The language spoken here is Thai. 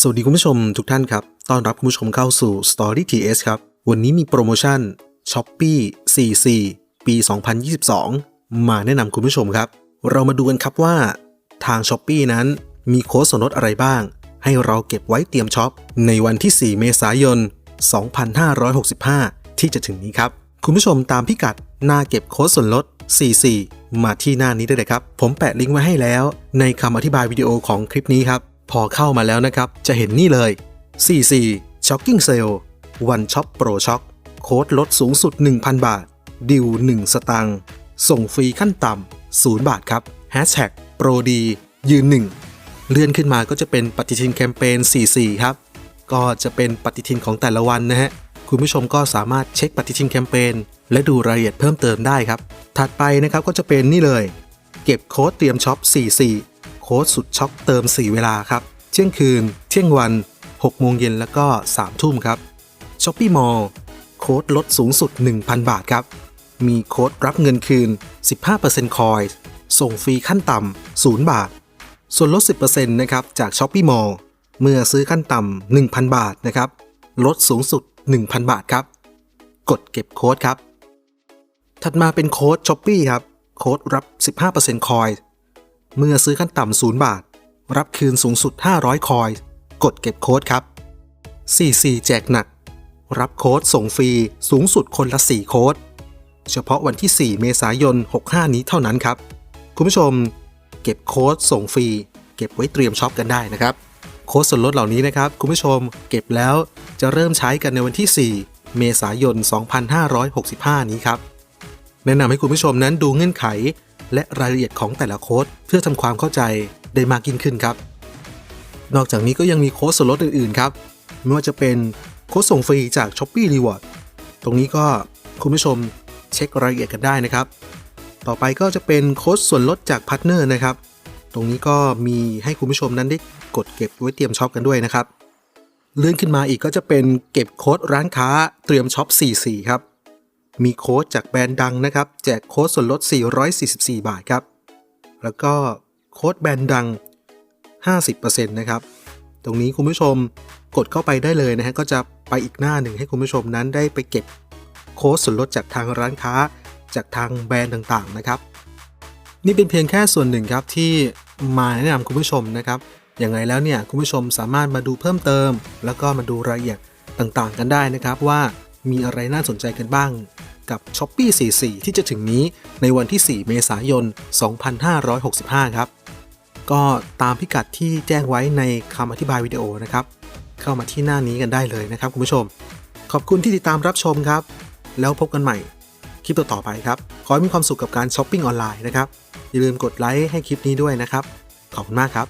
สวัสดีคุณผู้ชมทุกท่านครับ ต้อนรับคุณผู้ชมเข้าสู่ Story TS ครับ วันนี้มีโปรโมชั่น Shopee 44 ปี 2022 มาแนะนำคุณผู้ชมครับ เรามาดูกันครับว่า ทาง Shopee นั้นมีโค้ดส่วนลดอะไรบ้าง ให้เราเก็บไว้เตรียมช็อป ในวันที่ 4 เมษายน 2565 ที่จะถึงนี้ครับ คุณผู้ชมตามพิกัดหน้าเก็บโค้ดส่วนลด 44 มาที่หน้านี้ได้เลยครับ ผมแปะลิงก์ไว้ให้แล้ว ในคำอธิบายวิดีโอของคลิปนี้ครับ พอเข้ามาแล้วนะครับ จะเห็นนี่เลย 44 Shocking Sale One Shop Pro Shock โค้ดลดสูงสุด 1,000 บาท ดิว 1 สตางค์ส่งฟรีขั้นต่ำ 0 บาทครับ Hashtag Pro ดียืน 1 เลื่อนขึ้นมาก็จะเป็นปฏิทินแคมเปญ 44 ครับ ก็จะเป็นปฏิทินของแต่ละวันนะฮะ คุณผู้ชมก็สามารถเช็คปฏิทินแคมเปญและดูรายละเอียดเพิ่มเติมได้ครับ ถัดไปนะครับก็จะเป็นนี่เลย เก็บโค้ดเตรียมช็อป 44 โค้ดสุดช็อปเติม 4 เวลาครับ เที่ยงคืน เที่ยงวัน 6 โมงเย็นแล้วก็ 3 ทุ่มครับ s h o p e e Mall โค้ดลดสูงสุด 1,000 บาทครับ มีโค้ดรับเงินคืน 15%คอยส์ส่งฟรีขั้นต่ำ 0 บาท ส่วนลด 10%นะครับจาก s h o p e e Mall เมื่อซื้อขั้นต่ำ 1,000 บาทนะครับ ลดสูงสุด 1,000 บาทครับ กดเก็บโค้ดครับ ถัดมาเป็นโค้ด s h o p e e ครับ โค้ดรับ 15%คอยส์ เมื่อซื้อขั้นต่ำ 0 บาท รับคืนสูงสุด 500 คอยส์กดเก็บโค้ดครับ 44 แจกหนัก รับโค้ดส่งฟรีสูงสุดคนละ 4 โค้ด เฉพาะวันที่ 4 เมษายน 65 นี้เท่านั้นครับ คุณผู้ชม เก็บโค้ดส่งฟรี เก็บไว้เตรียมช็อปกันได้นะครับ โค้ดส่วนลดเหล่านี้นะครับ คุณผู้ชม เก็บแล้วจะเริ่มใช้กันในวันที่ 4 เมษายน 2565 นี้ครับแนะนำให้คุณผู้ชมนั้นดูเงื่อนไข และรายละเอียดของแต่ละโค้ดเพื่อทำความเข้าใจได้มากยิ่งขึ้นครับ นอกจากนี้ก็ยังมีโค้ดส่วนลดอื่นๆครับ ไม่ว่าจะเป็นโค้ดส่งฟรีจาก s h o p e e Reward ตรงนี้ก็คุณผู้ชมเช็ครายละเอียดกันได้นะครับ ต่อไปก็จะเป็นโค้ดส่วนลดจากพาร์ทเนอร์นะครับ ตรงนี้ก็มีให้คุณผู้ชมนั้นได้กดเก็บไว้เตรียมช็อปกันด้วยนะครับ เลื่อนขึ้นมาอีกก็จะเป็นเก็บโค้ดร้านค้าเตรียมช็อป44ครับ มีโค้ดจากแบรนด์ดังนะครับ แจกโค้ดส่วนลด 444 บาทครับ แล้วก็โค้ดแบรนด์ดัง 50%นะครับ ตรงนี้คุณผู้ชมกดเข้าไปได้เลยนะฮะก็จะไปอีกหน้าหนึ่งให้คุณผู้ชมนั้นได้ไปเก็บโค้ดส่วนลดจากทางร้านค้า จากทางแบรนด์ต่างๆนะครับ นี่เป็นเพียงแค่ส่วนหนึ่งครับที่มาแนะนำคุณผู้ชมนะครับอย่างไรแล้วเนี่ยคุณผู้ชมสามารถมาดูเพิ่มเติม แล้วก็มาดูรายละเอียดต่างๆ กันได้นะครับ ว่ามีอะไรน่าสนใจกันบ้าง กับ s h o p e e 44 ที่จะถึงนี้ในวันที่ 4 เมษายน 2565 ครับ ก็ตามพิกัดที่แจ้งไว้ในคำอธิบายวิดีโอนะครับ เข้ามาที่หน้านี้กันได้เลยนะครับคุณผู้ชม ขอบคุณที่ติดตามรับชมครับ แล้วพบกันใหม่คลิปต่อๆไปครับ ขอให้มีความสุขกับการช้อปปิ้งออนไลน์นะครับ อย่าลืมกดไลค์ให้คลิปนี้ด้วยนะครับ ขอบคุณมากครับ